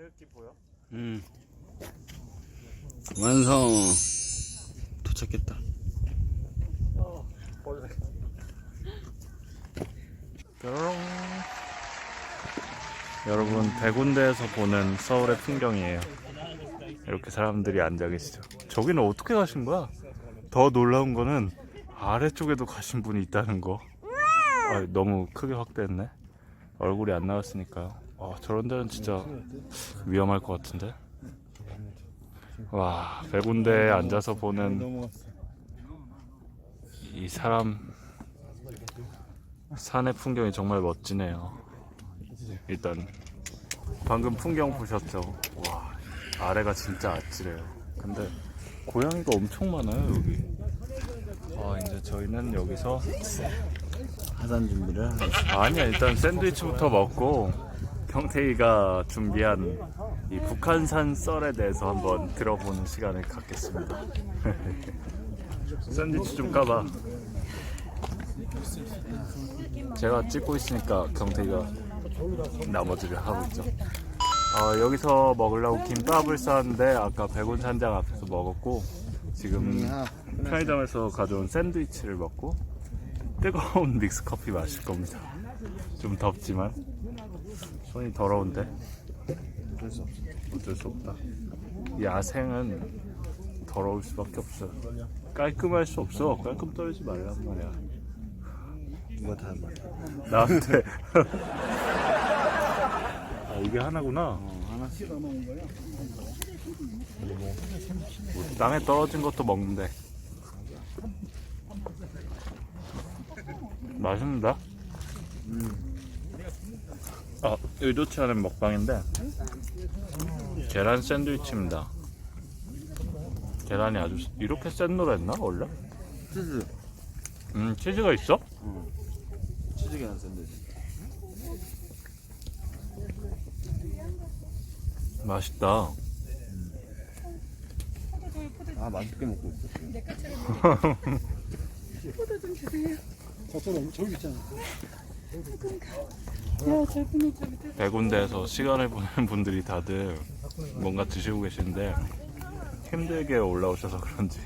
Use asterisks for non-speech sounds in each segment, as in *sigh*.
태극기 보여? 음. 완성. 도착했다. 벌레. 뾰롱. 여러분 대군대에서 보는 서울의 풍경이에요. 이렇게 사람들이 앉아 계시죠. 저기는 어떻게 가신 거야? 더 놀라운 거는 아래쪽에도 가신 분이 있다는 거. 아, 너무 크게 확대했네. 얼굴이 안 나왔으니까요. 아, 저런 데는 진짜 위험할 것 같은데. 와, 백운대에 앉아서 보는 이 사람 산의 풍경이 정말 멋지네요. 일단 방금 풍경 보셨죠? 와 아래가 진짜 아찔해요. 근데 고양이가 엄청 많아요 여기. 아 이제 저희는 여기서 하산 준비를 아니야 일단 샌드위치부터 먹고 경태이가 준비한 이 북한산 썰에 대해서 한번 들어보는 시간을 갖겠습니다. *laughs* 샌드위치 좀 까봐. 제가 찍고 있으니까 경태이가 나머지를 하고 있죠. 어, 여기서 먹으려고 김밥을 쌌는데 아까 백운 산장 앞에서 먹었고 지금 편의점에서 가져온 샌드위치를 먹고 뜨거운 *laughs* 믹스 커피 마실 겁니다. 좀 덥지만 손이 더러운데 어쩔 수 없어. 어쩔 수 없다. 야생은 더러울 수밖에 없어. 깔끔할 수 없어. 깔끔 떨지 말란 말이야. 누가 다 말. 나한테. *laughs* 아, 이게 하나구나. 어, 하나씩. 뭐 땅에 떨어진 것도 먹는데. 맛있는다. 아, 의도치 않은 먹방인데 계란 샌드위치입니다. 계란이 아주 이렇게 센 노랬나 원래? 치즈. 음 치즈가 있어? 치즈 계란 샌드위치. 맛있다. 아 맛있게 먹고 있어. 저처럼 저기 있잖아. 백운 대에서 시간을 보내는 분들이 다들 뭔가 드시고 계시는데 힘들게 올라오셔서 그런지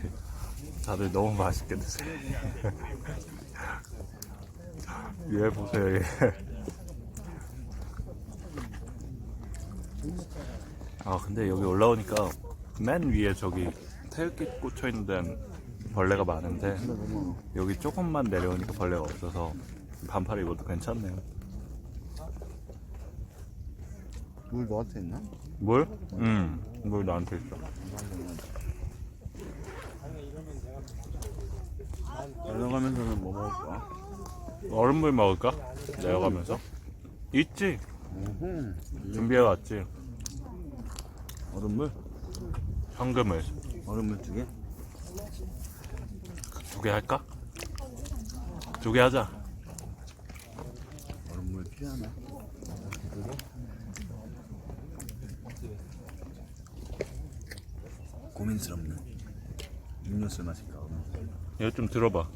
다들 너무 맛있게 드세요. *laughs* 얘 보세요, 얘. 아, 근데 여기 올라오니까 맨 위에 저기 태극기 꽂혀 있는 벌레가 많은데 여기 조금만 내려오니까 벌레가 없어서 반팔 입어도 괜찮네요. 물 너한테 있나? 물? 응, 물 나한테 있어. 내려가면서는 뭐 먹을까? 얼음물 먹을까? 내려가면서? 있지. 음. 준비해 왔지. 얼음물? 현금을 얼음물 두 개? 두 개 할까? 두 개 하자. 얼음물 필요하나? 고민스럽네. 음료수 마실까? 이거 좀 들어봐.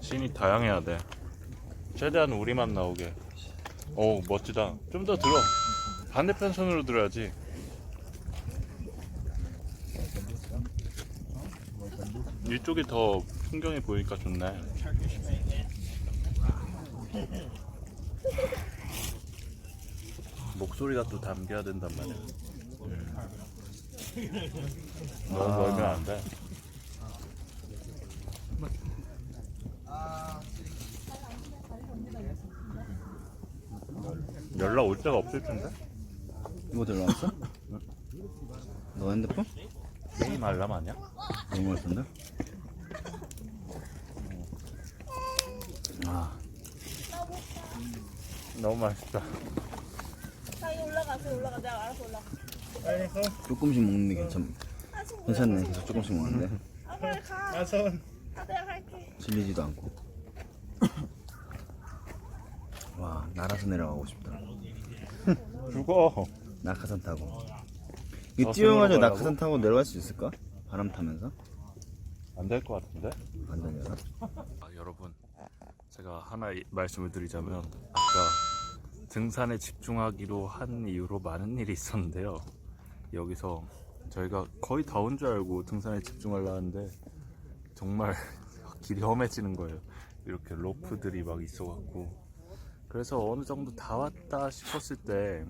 신이 다양해야 돼. 최대한 우리만 나오게. 오, 멋지다. 좀 더 들어. 반대편 손으로 들어야지. 이쪽이 더 풍경이 보이니까 좋네. 목소리가 또 담겨야 된단 말이야. 너무 멀면 안 돼. 연락 올 데가 없을 텐데? 이거 들어왔어? 너 핸드폰? 게임 알람 아니야? 너무 맛있는데? 아, 너무 맛있다. 자기 올라가서 올라가 내가 알아서 올라가 조금씩 먹는 게 괜찮, 괜찮네. 계속 조금씩 먹는데. 아 빨리 가 아, 선. 아, 내가 갈게 질리지도 않고. *coughs* 와, 날아서 내려가고 싶다. 죽어. 낙하산 타고. 이 어, 뛰어가지고 손으로 낙하산 타고 내려갈 수 있을까? 바람 타면서? 안 될 것 같은데? 안 되려나? 아, 여러분, 제가 하나 이- 말씀을 드리자면 아까 등산에 집중하기로 한 이후로 많은 일이 있었는데요. 여기서 저희가 거의 다 온 줄 알고 등산에 집중하려 하는데 정말 *laughs* 길이 험해지는 거예요. 이렇게 로프들이 막 있어갖고 그래서 어느 정도 다 왔다 싶었을 때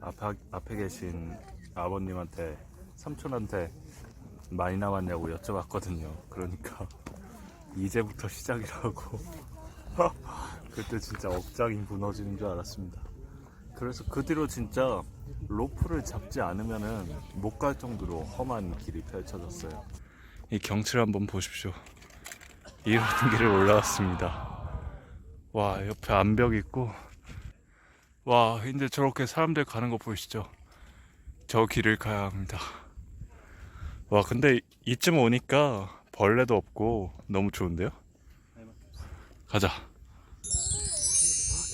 앞에, 앞에 계신 아버님한테 삼촌한테 많이 남았냐고 여쭤봤거든요. 그러니까 *laughs* 이제부터 시작이라고 *laughs* 그때 진짜 억장이 무너지는 줄 알았습니다. 그래서 그 뒤로 진짜 로프를 잡지 않으면은 못 갈 정도로 험한 길이 펼쳐졌어요. 이 경치를 한번 보십시오. 이런 *laughs* 길을 올라왔습니다. 와 옆에 암벽 있고 와 이제 저렇게 사람들 가는 거 보이시죠? 저 길을 가야 합니다. 와 근데 이쯤 오니까 벌레도 없고 너무 좋은데요? 가자.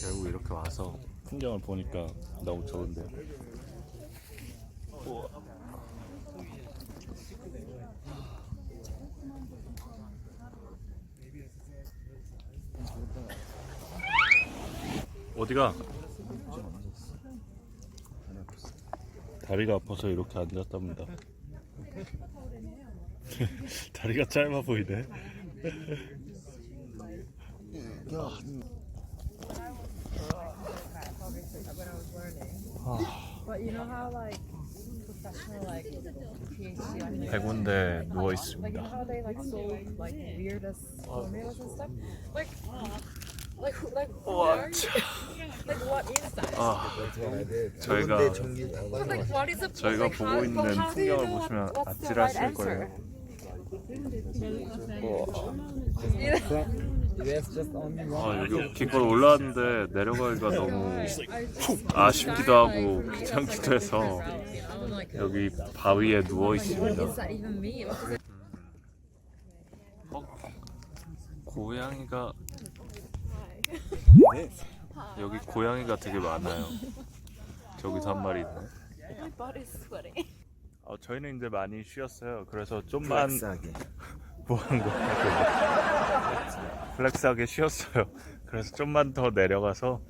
결국 이렇게 와서 풍경을 보니까 너무 좋은데요. 우와. 어디가? 다리가 아파서 이렇게 앉았답니다. *laughs* 다리가 짧아 보이네. You know how like professional like PhD on 백운대 누워 like 있습니다. you know how they like sold like weirdest formulas and stuff? Like like like what are you? like what is that? 아, 저희가 But, like what is the 저희가 like, how, 보고 있는 but how do you 풍경을 know 보시면 what- what's the right 아찔하실? 거예요. 아, 여기 깃걸 올라왔는데 내려가기가 너무 아쉽기도 하고 귀찮기도 해서 여기 바위에 누워 있습니다. 어? 고양이가 여기 고양이가 되게 많아요. 저기서 한 마리 있네. My butt is sweating. 어, 저희는 이제 많이 쉬었어요. 그래서 좀만 뭐 하는 거야? 플렉스하게 쉬었어요. *laughs* 그래서 좀만 더 내려가서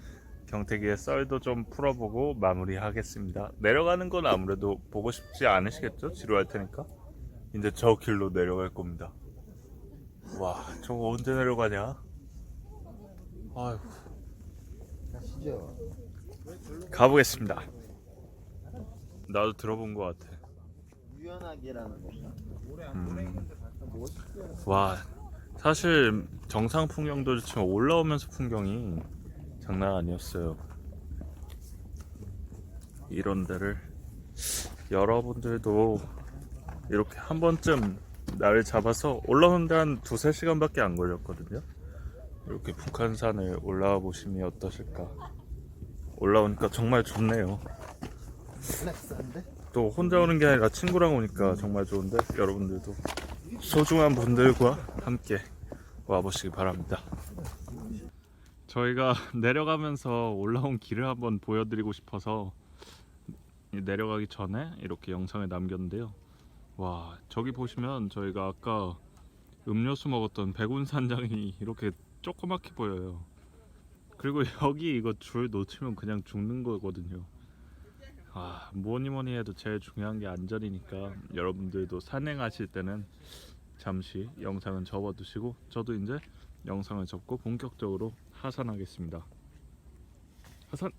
경태기에 썰도 좀 풀어보고 마무리하겠습니다. 내려가는 건 아무래도 보고 싶지 않으시겠죠? 지루할 테니까. 이제 저 길로 내려갈 겁니다. 와, 저거 언제 내려가냐? 아휴. 가보겠습니다. 나도 들어본 것 같아. 유연하게라는? 음. 와 사실 정상 풍경도 좋지만 올라오면서 풍경이 장난 아니었어요. 이런 데를 여러분들도 이렇게 한 번쯤 날 잡아서 올라오는데 한 두세 시간밖에 안 걸렸거든요. 이렇게 북한산을 올라와 보시면 어떠실까? 올라오니까 정말 좋네요? 또 혼자 오는 게 아니라 친구랑 오니까 정말 좋은데 여러분들도 소중한 분들과 함께 와보시기 바랍니다. 저희가 내려가면서 올라온 길을 한번 보여드리고 싶어서 내려가기 전에 이렇게 영상을 남겼는데요. 와 저기 보시면 저희가 아까 음료수 먹었던 백운산장이 이렇게 조그맣게 보여요. 그리고 *laughs* 여기 이거 줄 놓치면 그냥 죽는 거거든요. 아, 뭐니 뭐니 해도 제일 중요한 게 안전이니까 여러분들도 산행하실 때는 잠시 영상은 접어두시고 저도 이제 영상을 접고 본격적으로 하산하겠습니다. 하산.